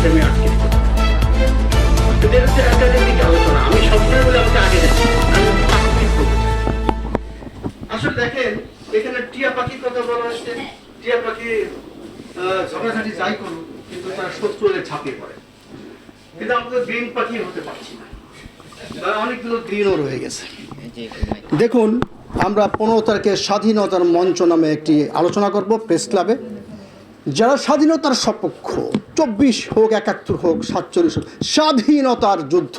ফ্রেমে আটকে হচ্ছে আলোচনা আমি সবসময় বলে আমাকে আগে। আসলে দেখেন এখানে টিয়া পাখির কথা বলা হচ্ছে টিয়া পাখি ঝগড়াঝাটি যাই করুক কিন্তু তারা শত্রু হলে ঝাঁপিয়ে পড়ে। কিন্তু আমরা তো গ্রিন পাখি হতে পারছি না। অনেকগুলো গ্রিনও রয়ে গেছে। দেখুন আমরা পনেরো তারিখে স্বাধীনতার মঞ্চ নামে একটি আলোচনা করব প্রেস ক্লাবে। যারা স্বাধীনতার সপক্ষ, চব্বিশ হোক, একাত্তর হোক, সাতচল্লিশ হোক, স্বাধীনতার যুদ্ধ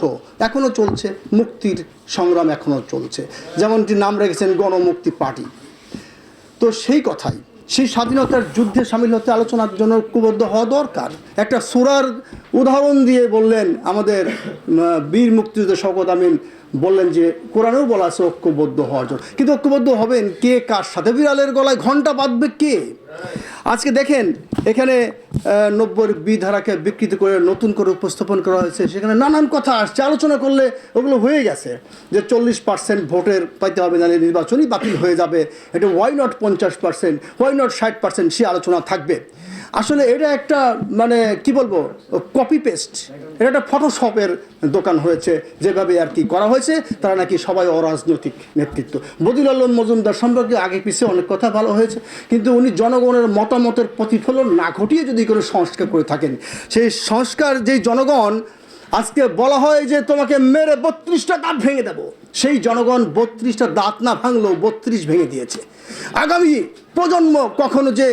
এখনও চলছে, মুক্তির সংগ্রাম এখনও চলছে। যেমনটি নাম রেখেছেন গণমুক্তি পার্টি। তো সেই কথাই, সেই স্বাধীনতার যুদ্ধে সামিল হতে আলোচনার জন্য ঐক্যবদ্ধ হওয়া দরকার। একটা সুরার উদাহরণ দিয়ে বললেন আমাদের বীর মুক্তিযুদ্ধ শওকত আমিন, বললেন যে, কোরআনেও বলা আছে, ঐক্যবদ্ধ হওয়ার জন্য। কিন্তু ঐক্যবদ্ধ হবেন কে, কার সাথে? বিড়ালের গলায় ঘণ্টা বাঁধবে কে? আজকে দেখেন এখানে নব্বই বিধারাকে বিকৃত করে নতুন করে উপস্থাপন করা হয়েছে। সেখানে নানান কথা আসছে। আলোচনা করলে ওগুলো হয়ে গেছে যে চল্লিশ পার্সেন্ট ভোটের পাইতে হবে নাহলে নির্বাচনই বাতিল হয়ে যাবে। এটা ওয়াই নট পঞ্চাশ পার্সেন্ট ওয়াই নট ষাট পার্সেন্ট সে আলোচনা থাকবে। আসলে এটা একটা মানে কি বলব কপি পেস্ট এটা একটা ফটোশপের দোকান হয়েছে। যেভাবে আর কি করা হয়েছে, তারা নাকি সবাই অরাজনৈতিক নেতৃত্ব। বদিল আলম মজুমদার সম্পর্কে আগে পিছিয়ে অনেক কথা ভালো হয়েছে, কিন্তু উনি জনগণের মতামতের প্রতিফলন না ঘটিয়ে যদি কোনো সংস্কার করে থাকেন। সেই সংস্কার যেই জনগণ, আজকে বলা হয় যে তোমাকে মেরে বত্রিশটা দাঁত ভেঙে দেব। সেই জনগণ বত্রিশটা দাঁত না ভাঙলেও বত্রিশ ভেঙে দিয়েছে। আগামী প্রজন্ম কখনো যে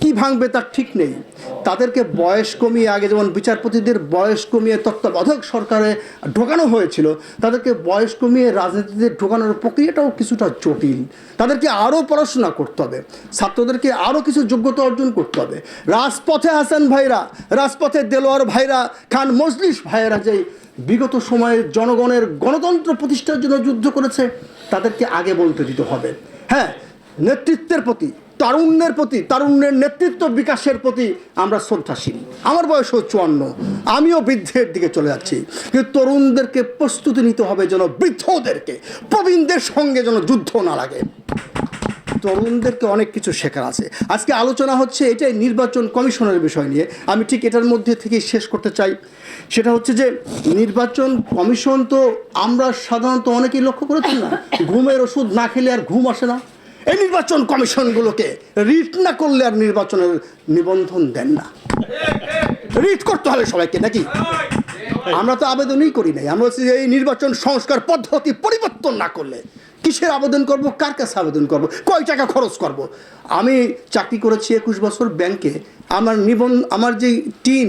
কি ভাঙবে তার ঠিক নেই। তাদেরকে বয়স কমিয়ে আগে যেমন বিচারপতিদের বয়স কমিয়ে তত্ত্বাবধায়ক সরকারে ঢোকানো হয়েছিল, তাদেরকে বয়স কমিয়ে রাজনীতিতে ঢোকানোর প্রক্রিয়াটাও কিছুটা জটিল। তাদেরকে আরও পড়াশোনা করতে হবে, ছাত্রদেরকে আরও কিছু যোগ্যতা অর্জন করতে হবে। রাজপথে হাসান ভাইরা, রাজপথে দেলোয়ার ভাইরা, খান মজলিস ভাইয়েরা যে বিগত সময়ে জনগণের গণতন্ত্র প্রতিষ্ঠার জন্য যুদ্ধ করেছে, তাদেরকে আগে বলতে দিতে হবে। হ্যাঁ নেতৃত্বের প্রতি তারুণ্যের প্রতি, তারুণ্যের নেতৃত্ব বিকাশের প্রতি আমরা শ্রদ্ধাশীল। আমার বয়স চুয়ান্ন। আমিও বৃদ্ধের দিকে চলে যাচ্ছি। কিন্তু তরুণদেরকে প্রস্তুতি নিতে হবে যেন বৃদ্ধদেরকে, প্রবীণদের সঙ্গে যেন যুদ্ধ না লাগে। তরুণদেরকে অনেক কিছু শেখার আছে। আজকে আলোচনা হচ্ছে এটাই নির্বাচন কমিশনের বিষয় নিয়ে। আমি ঠিক এটার মধ্যে থেকেই শেষ করতে চাই। সেটা হচ্ছে যে, নির্বাচন কমিশন তো আমরা সাধারণত অনেকেই লক্ষ্য করেছেন না। ঘুমের ওষুধ না খেলে আর ঘুম আসে না। এই নির্বাচন কমিশনগুলোকে রিট না করলে আর নির্বাচনের নিবন্ধন দেন না। রিট করতে হবে সবাইকে নাকি? আমরা তো আবেদনই করি নাই। আমরা হচ্ছে এই নির্বাচন সংস্কার পদ্ধতি পরিবর্তন না করলে কিসের আবেদন করব? কার কাছে আবেদন করব? কয় টাকা খরচ করব? আমি চাকরি করেছি একুশ বছর ব্যাংকে। আমার নিবন, আমার যে টিম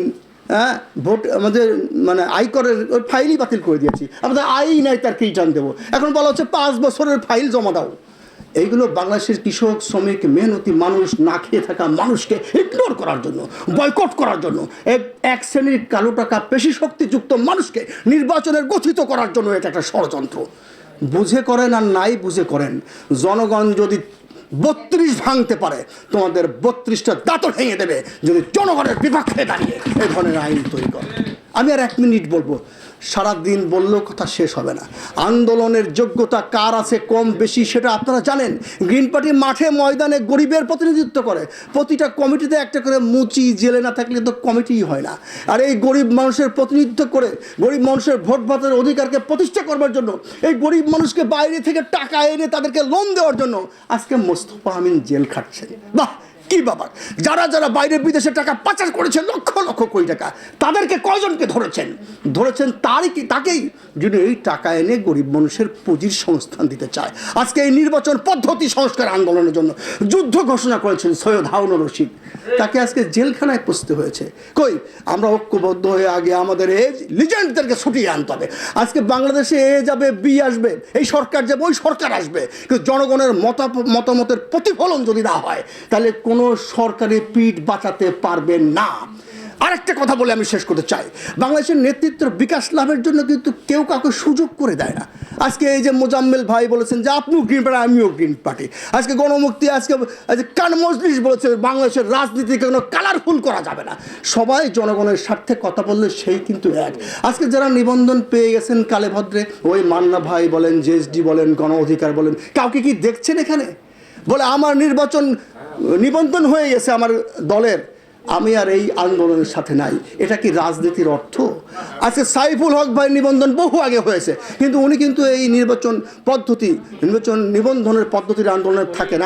হ্যাঁ ভোট, আমাদের মানে আয়করের ওই ফাইলই বাতিল করে দিয়েছি। আমাদের আই নাই, তার রিটার্ন দেবো। এখন বলা হচ্ছে পাঁচ বছরের ফাইল জমা দাও। এইগুলো বাংলাদেশের কৃষক, শ্রমিক, মেহনতি মানুষ না খেয়ে থাকা মানুষকে ইগনোর করার জন্য বয়কট করার জন্য, এক- শ্রেণির কালো টাকা পেশি শক্তিযুক্ত মানুষকে নির্বাচনের গঠিত করার জন্য এটা একটা ষড়যন্ত্র। বুঝে করেন আর নাই বুঝে করেন। জনগণ যদি বত্রিশ ভাঙতে পারে, তোমাদের বত্রিশটা দাঁতও ভেঙে দেবে যদি জনগণের বিপক্ষে দাঁড়িয়ে এই ধরনের আইন তৈরি করে। আমি আর এক মিনিট বলব সারা দিন বললেও কথা শেষ হবে না। আন্দোলনের যোগ্যতা কার আছে, কম, বেশি, সেটা আপনারা জানেন। গ্রিন পার্টি মাঠে ময়দানে গরিবের প্রতিনিধিত্ব করে। প্রতিটা কমিটিতে একটা করে মুচি, জেলে না থাকলে তো কমিটিই হয় না। আর এই গরিব মানুষের প্রতিনিধিত্ব করে, গরিব মানুষের ভোট ভাতের অধিকারকে প্রতিষ্ঠা করবার জন্য, এই গরিব মানুষকে বাইরে থেকে টাকা এনে তাদেরকে লোন দেওয়ার জন্য আজকে মোস্তফা আমিন জেল খাটছেন। বাহ! কি ব্যাপার? যারা যারা বাইরে বিদেশে টাকা পাচার করেছে লক্ষ লক্ষ কোটি টাকা, তাদেরকে কয়জনকে ধরেছেন? ধরেছেন তারই কি তাকেই যিনি এই টাকা এনে গরিব মানুষের পুঁজির সংস্থান দিতে চায়। আজকে এই নির্বাচন পদ্ধতি সংস্কার আন্দোলনের জন্য যুদ্ধ ঘোষণা করেছেন সৈয়দ হাউন রশিদ। তাকে আজকে জেলখানায় পুষতে হয়েছে। কই? আমরা ঐক্যবদ্ধ হয়ে আগে আমাদের এজ লিজেন্ডদেরকে ছুটিয়ে আনতে হবে। আজকে বাংলাদেশে এ যাবে, বি আসবে, এই সরকার যাবে, ওই সরকার আসবে। কিন্তু জনগণের মতা মতামতের প্রতিফলন যদি না হয়, তাহলে কোনো সরকারি পিঠ বাঁচাতে পারবে না। আরেকটা কথা বলে আমি শেষ করতে চাই। বাংলাদেশের নেতৃত্বের বিকাশ লাভের জন্য কিন্তু কেউ কাউকে সুযোগ করে দেয় না। আজকে এই যে মোজাম্মেল ভাই বলেছেন যে, আপনিও গ্রিন পার্টি আমিও গ্রিন পার্টি আজকে গণমুক্তি, আজকে কান মজলিস বলেছে, বাংলাদেশের রাজনীতিকে কোনো কালারফুল করা যাবে না। সবাই জনগণের স্বার্থে কথা বললে সেই কিন্তু এক। আজকে যারা নিবন্ধন পেয়ে গেছেন কালে ভদ্রে ওই মান্না ভাই বলেন, জেএসডি বলেন, গণ অধিকার বলেন, কাউকে কি দেখছেন এখানে? বলে, আমার নির্বাচন নিবন্ধন হয়ে গেছে আমার দলের। আমি আর এই আন্দোলনের সাথে নাই। এটা কি রাজনীতির অর্থ? আজকে সাইফুল হক ভাই নিবন্ধন বহু আগে হয়েছে, কিন্তু উনি কিন্তু এই নির্বাচন পদ্ধতি, নির্বাচন নিবন্ধনের পদ্ধতির আন্দোলনে থাকেন।